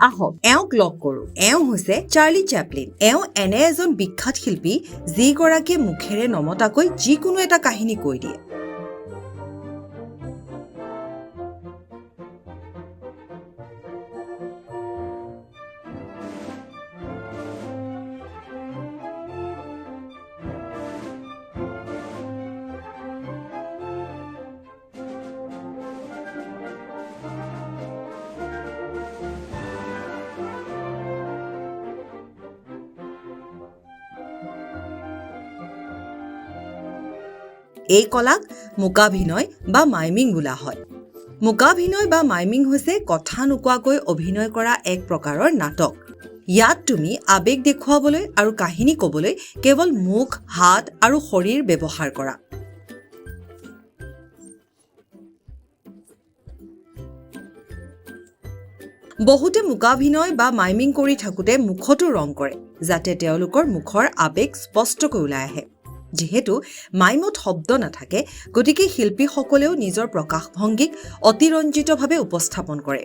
আহক। এওঁক লগ কৰোঁ। এওঁ হৈছে চাৰ্লি চেপলিন। এওঁ এনে এজন বিখ্যাত শিল্পী যিগৰাকীয়ে মুখেৰে নমতাকৈ যিকোনো এটা কাহিনী কৈ দিয়ে। এই কলাক মূকাভিনয় বা মাইমিং বোলা হয়। মূকাভিনয় বা মাইমিং হৈছে কথা নোকোৱাকৈ অভিনয় কৰা এক প্ৰকাৰৰ নাটক। ইয়াত তুমি আৱেগ দেখুৱাবলৈ আৰু কাহিনী ক'বলৈ কেৱল মুখ হাত আৰু শৰীৰ ব্যৱহাৰ কৰা। বহুতে মূকাভিনয় বা মাইমিং কৰি থাকোঁতে মুখতো ৰং কৰে যাতে তেওঁলোকৰ মুখৰ আৱেগ স্পষ্টকৈ ওলাই আহে। যিহেতু মাইমত শব্দ নাথাকে গতিকে শিল্পীসকলেও নিজৰ প্ৰকাশভংগীক অতিৰঞ্জিতভাৱে উপস্থাপন কৰে।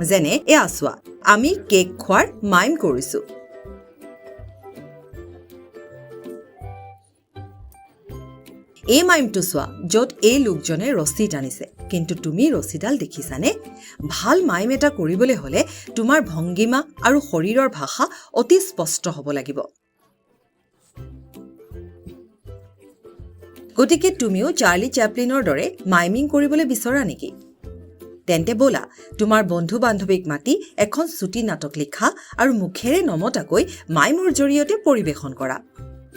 যেনে এয়া চোৱা আমি কেক খোৱাৰ মাইম কৰিছোঁ। এই মাইমটো চোৱা য'ত এই লোকজনে ৰছী টানিছে। কিন্তু তুমি ৰছীডাল দেখিছানে? ভাল মাইম এটা কৰিবলৈ হ'লে তোমাৰ ভংগীমা আৰু শৰীৰৰ ভাষা অতি স্পষ্ট হ'ব লাগিব। গতিকে তুমিও চাৰ্লি চেপলিনৰ দৰে মাইমিং কৰিবলৈ বিচৰা নেকি? তেন্তে ব'লা, তোমাৰ বন্ধু বান্ধৱীক মাতি এখন চুটি নাটক লিখা আৰু মুখেৰে নমতাকৈ মাইমৰ জৰিয়তে পৰিৱেশন কৰা।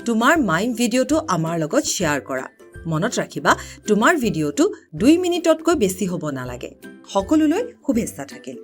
তোমাৰ মাইম ভিডিঅ'টো আমাৰ লগত শ্বেয়াৰ কৰা। মনত ৰাখিবা, তোমাৰ ভিডিঅ'টো দুই মিনিটতকৈ বেছি হ'ব নালাগে। সকলোলৈ শুভেচ্ছা থাকিল।